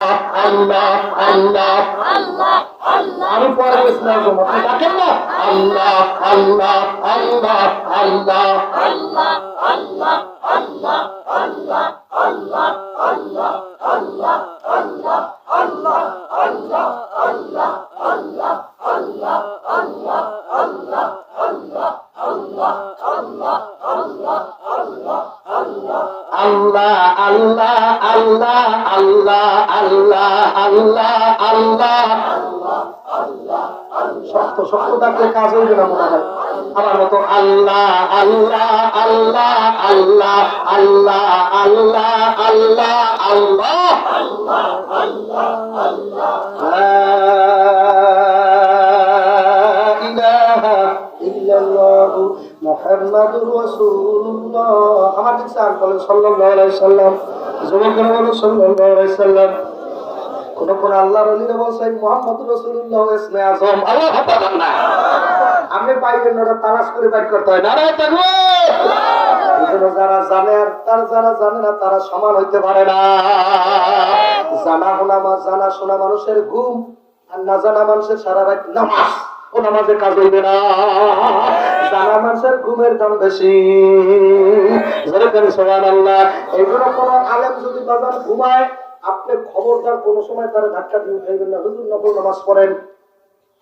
আল্লাহ আল্লাহ আমি পরে ইসলাম আপনি ডাকেন না আল্লাহ আল্লাহ আল্লাহ আল্লাহ আল্লাহ আল্লাহ আল্লাহ আল্লাহ আল্লাহ আল্লাহ আল্লাহ শক্ত শক্ত থাকলে কাজ হইবে না মনে হয়। আমার মতো আল্লাহ আল্লাহ আল্লাহ আল্লাহ আল্লাহ আল্লাহ আল্লাহ আল্লাহ। لا না। আপনি পাইবেন ওটা তালাশ করে বাইর করতে হয়। যারা জানে আর তার যারা জানে না, তারা সমান হইতে পারে না। জানা হোনামা জানা শোনা মানুষের ঘুম, আর না জানা মানুষের সারা রাত নামাজ ও নামাজের কাজ হইবে না। জানা মানুষের ঘুমের দাম বেশি। যেরকম সোহান আল্লাহ এইগুলো কোন আলেম যদি বাজার ঘুমায়, আপনি খবরদার কোনো সময় তারা ধাক্কা দিয়ে উঠাইবেন না। হুজুর নকল নামাজ পড়েন।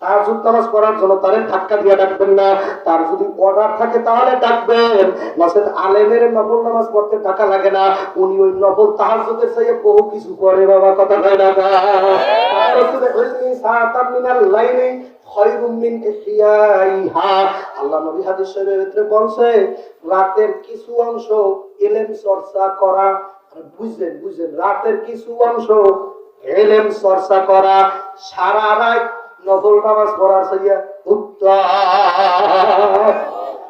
তার যুদ্ধ নামাজ পড়ার জন্য তারে ধাক্কা দিয়ে ডাকবেন না। তার যদি অর্ডার থাকে তাহলে ডাকবেন। মাসেদ আলেমের নফল নামাজ পড়তে টাকা লাগে না। উনি ওই নফল তাহার যুদ্ধের চাইয়ে বহু কিছু করে বাবা, কথা হয় না রাতের কিছু অংশ এলেম চর্চা করা বুঝলেন বুঝলেন, রাতের কিছু অংশ এলেম চর্চা করা, সারা রাত নফল নামাজ পড়ার সাইয়া উত্তম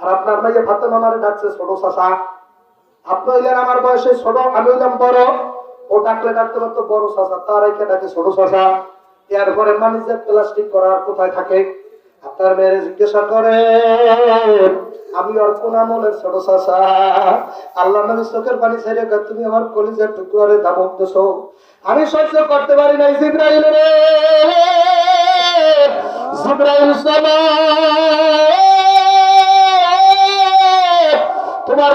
আর আপনার মাইয়ে ফাতেমা আমারে ডাকছে ছোট চাচা। আপনি হইলেন আমার বয়সে ছোট, আমি হইলাম বড়। ও ডাকলে ডাকতে পারতো বড় চাচা, তার একে ডাকে ছোট চাচা। এরপরে মানুষ যে প্লাস্টিক করার কোথায় থাকে? আপনার মেয়েরে জিজ্ঞাসা করে, আমি ওর কোন আমলের ছোট চাচা। আল্লাহ নবী চোখের পানি ছেড়ে তুমি আমার কলিজের টুকরে দামক দেছো। আমি সহ্য করতে পারি নাই, জিব্রাইল রে। জিব্রাইল সালাম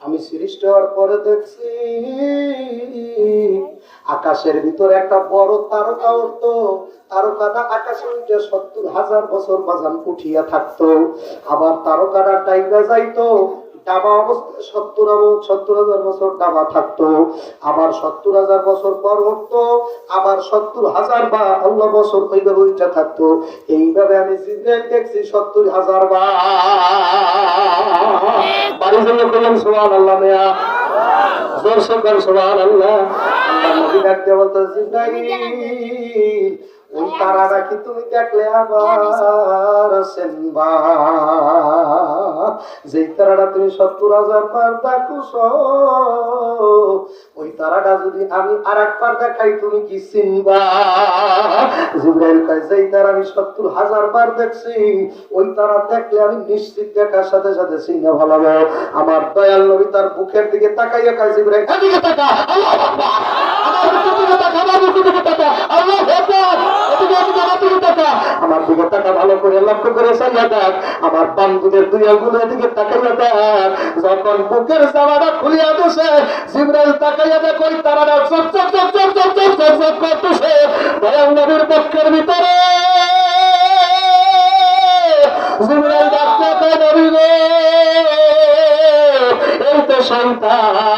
আমি হওয়ার পরে দেখছি, আকাশের ভিতরে একটা বড় তারকা উঠতো। তারকাটা আকাশে উঠে সত্তর হাজার বছর বাজান উঠিয়া থাকতো। আবার তারকাটা টাইগা যাইতো ডাবা অবস্থায় সত্তর সত্তর হাজার বছর ডাবা থাকতো। আবার সত্তর হাজার বছর পর উঠতো, আবার সত্তর হাজার বা আল্লাহ বছর ওইভাবে উঠে থাকতো। এইভাবে আমি দেখছি, সত্তর হাজার বা। বাড়ির জন্য করলাম সোহান আল্লাহ মেয়া সকাল সোহান আল্লাহ আল্লাহ বলতো ওই তারাটা কি তুমি দেখলে আবার তারাটা তুমি সত্তর হাজার ওই তারাটা যদি আমি আর তুমি কি চিনবা যেই তারা আমি সত্তর হাজার বার দেখছি, ওই তারা দেখলে আমি নিশ্চিত দেখার সাথে সাথে চিনে ভালো আমার দয়াল নবী তার বুকের দিকে তাকাইয়া কয়, জিব্রাইল, এদিকে তাকা দিকে তাকা আল্লাহু আকবার এদিকে এদিকে আমার দিকে তাকা আমার দিকে তাকা ভালো করে লক্ষ্য করে সাইয়া দেখ আমার বান্ধবীদের দুই আঙ্গুল এদিকে তাকাইয়া দেখ যখন বুকের জামাটা খুলিয়া দিছে, জিব্রাইল তাকাইয়া দেখ ওই তারাটা চপ চপ চপ চপ চপ চপ চপ চপ করতেছে। দয়াল নবীর পক্ষের ভিতরে। জিব্রাইল ডাকতে নবী গো, এই তো সন্তারা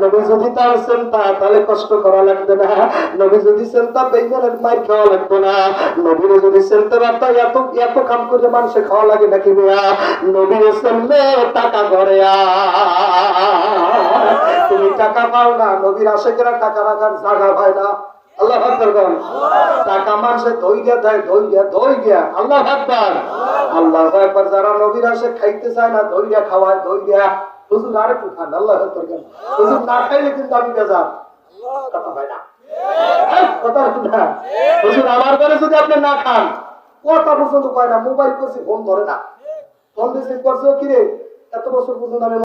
নবী যদি তার চিন্তা, তাহলে কষ্ট করা লাগবে না। নবী যদি চিন্তা বেইমানের মাইর খাওয়া লাগবে না। নবীর যদি চিনতে পারত এত এত কাম করে মানুষে খাওয়া লাগে নাকি মিয়া? নবীর চিনলে টাকা ঘরে। তুমি টাকা পাও না, নবীর আশেকেরা টাকা রাখার জায়গা হয় না। আল্লাহ বল। টাকা মানুষে ধৈর্য দেয়, ধৈর্য ধৈর্য। আল্লাহ আকবার। আল্লাহ একবার যারা নবীর আসে খাইতে চায় না, ধৈর্য খাওয়ায়, ধৈর্য। হুজুর আর একটু খান আল্লাহ। হুজুর না খাইলে কিন্তু আমি বেজার। কথা হয় না। কথা না। হুজুর, আমার ঘরে যদি আপনি না খান কথা পর্যন্ত কয় না, মোবাইল করছি, ফোন ধরে না। ফোন রিসিভ করছে, কিরে? এত বছর পর্যন্ত আমি